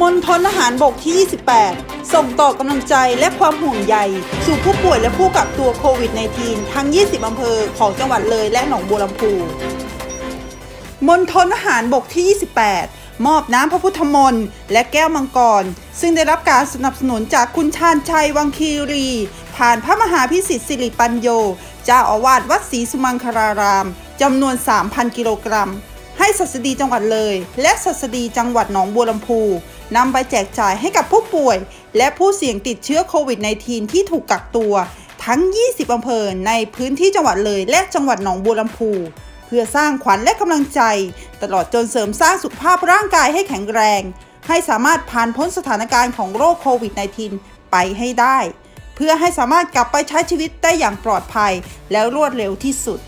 มณฑลทหารบกที่ 28 ส่งต่อกำลังใจและความห่วงใย สู่ผู้ป่วยและผู้กักตัวโควิด -19 ทั้ง 20 อำเภอของจังหวัดเลยและหนองบัวลำพูมณฑลทหารบกที่ 28 มอบน้ำพระพุทธมนต์และแก้วมังกร ซึ่งได้รับการสนับสนุนจากคุณชาญชัยวังคีรี ผ่านพระมหาพิสิทธิ์สิริปัญโย เจ้าอาวาสวัดศรีสุมังคลารามจำนวน 3,000 กิโลกรัมให้สัสดีจังหวัดเลย และสัสดีจังหวัดหนองบัวลำพู นำไปแจกจ่ายให้กับผู้ป่วย และผู้เสี่ยงติดเชื้อโควิด -19 ที่ถูกกักตัว ทั้ง 20 อำเภอในพื้นที่จังหวัดเลย และจังหวัดหนองบัวลำพู เพื่อสร้างขวัญและกำลังใจ ตลอดจนเสริมสร้างสุขภาพร่างกายให้แข็งแรง ให้สามารถผ่านพ้นสถานการณ์ของโรคโควิด -19 ไปให้ได้ เพื่อให้สามารถกลับไปใช้ชีวิตได้อย่างปลอดภัย และรวดเร็วที่สุด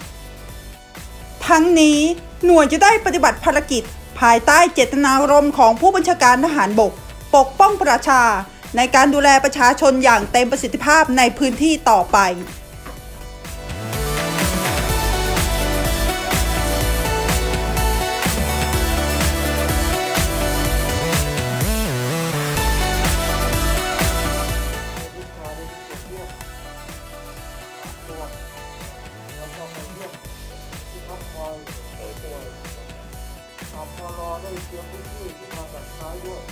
ทั้งนี้หน่วยจะได้ปฏิบัติภารกิจ ภายใต้เจตนารมณ์ของผู้บัญชาการทหารบก ปกป้องประชา ในการดูแลประชาชนอย่างเต็มประสิทธิภาพในพื้นที่ต่อไป อบพอรอได้เตรียมพื้นที่ที่มาจาดท้ายด้วย